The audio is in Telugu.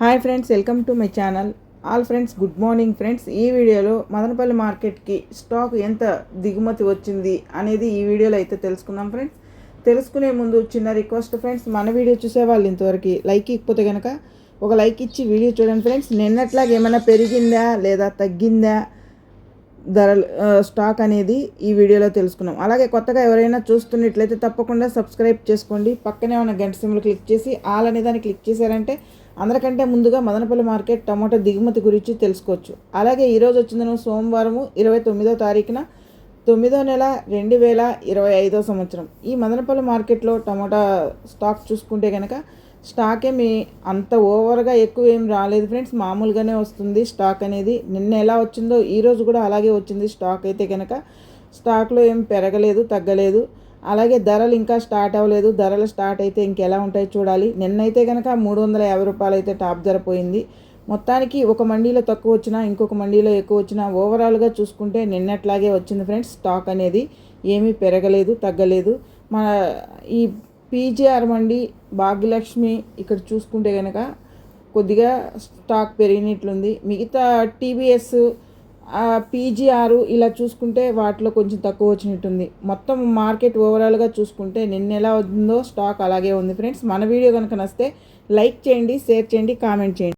Hi friends welcome to my channel. All friends good morning friends. ఈ వీడియోలో మదనపల్లి మార్కెట్కి స్టాక్ ఎంత దిగుమతి వచ్చింది అనేది ఈ వీడియోలో అయితే తెలుసుకుందాం ఫ్రెండ్స్. తెలుసుకునే ముందు చిన్న రిక్వెస్ట్ ఫ్రెండ్స్ మన వీడియో చూసే వాళ్ళు ఇంతవరకు లైక్ ఇకపోతే కనుక ఒక లైక్ ఇచ్చి వీడియో చూడండి ఫ్రెండ్స్. నిన్నట్లాగా ఏమైనా పెరిగిందా లేదా తగ్గిందా ధరలు స్టాక్ అనేది ఈ వీడియోలో తెలుసుకున్నాం. అలాగే కొత్తగా ఎవరైనా చూస్తున్నట్లయితే తప్పకుండా సబ్స్క్రైబ్ చేసుకోండి. పక్కనే ఉన్న గంట సింబల్ క్లిక్ చేసి ఆల్ అనే దాన్ని క్లిక్ చేశారంటే అందరికంటే ముందుగా మదనపల్లి మార్కెట్ టమాటో దిగుమతి గురించి తెలుసుకోవచ్చు. అలాగే ఈరోజు వచ్చిందను సోమవారము ఇరవై తొమ్మిదో తారీఖున తొమ్మిదో నెల రెండు వేల ఇరవై ఐదో సంవత్సరం. ఈ మదనపల్లి మార్కెట్లో టమాటా స్టాక్ చూసుకుంటే కనుక స్టాక్ ఏమి అంత ఓవర్గా ఎక్కువ ఏం రాలేదు ఫ్రెండ్స్. మామూలుగానే వస్తుంది స్టాక్ అనేది. నిన్న ఎలా వచ్చిందో ఈరోజు కూడా అలాగే వచ్చింది. స్టాక్ అయితే కనుక స్టాక్లో ఏం పెరగలేదు తగ్గలేదు. అలాగే ధరలు ఇంకా స్టార్ట్ అవ్వలేదు. ధరలు స్టార్ట్ అయితే ఇంకెలా ఉంటాయో చూడాలి. నిన్నైతే కనుక మూడు వందల యాభై రూపాయలు అయితే టాప్ ధర పోయింది. మొత్తానికి ఒక మండీలో తక్కువ వచ్చినా ఇంకొక మండీలో ఎక్కువ వచ్చినా ఓవరాల్గా చూసుకుంటే నిన్నట్లాగే వచ్చింది ఫ్రెండ్స్. స్టాక్ అనేది ఏమీ పెరగలేదు తగ్గలేదు. మన ఈ పీజీఆర్ మండి భాగ్యలక్ష్మి ఇక్కడ చూసుకుంటే కనుక కొద్దిగా స్టాక్ పెరిగినట్లుంది. మిగతా టీవీఎస్ పీజీఆర్ ఇలా చూసుకుంటే వాటిలో కొంచెం తక్కువ వచ్చినట్టుంది. మొత్తం మార్కెట్ ఓవరాల్గా చూసుకుంటే నిన్న ఎలా ఉందో స్టాక్ అలాగే ఉంది. ఫ్రెండ్స్ మన వీడియో కనుక నస్తే లైక్ చేయండి షేర్ చేయండి కామెంట్ చేయండి.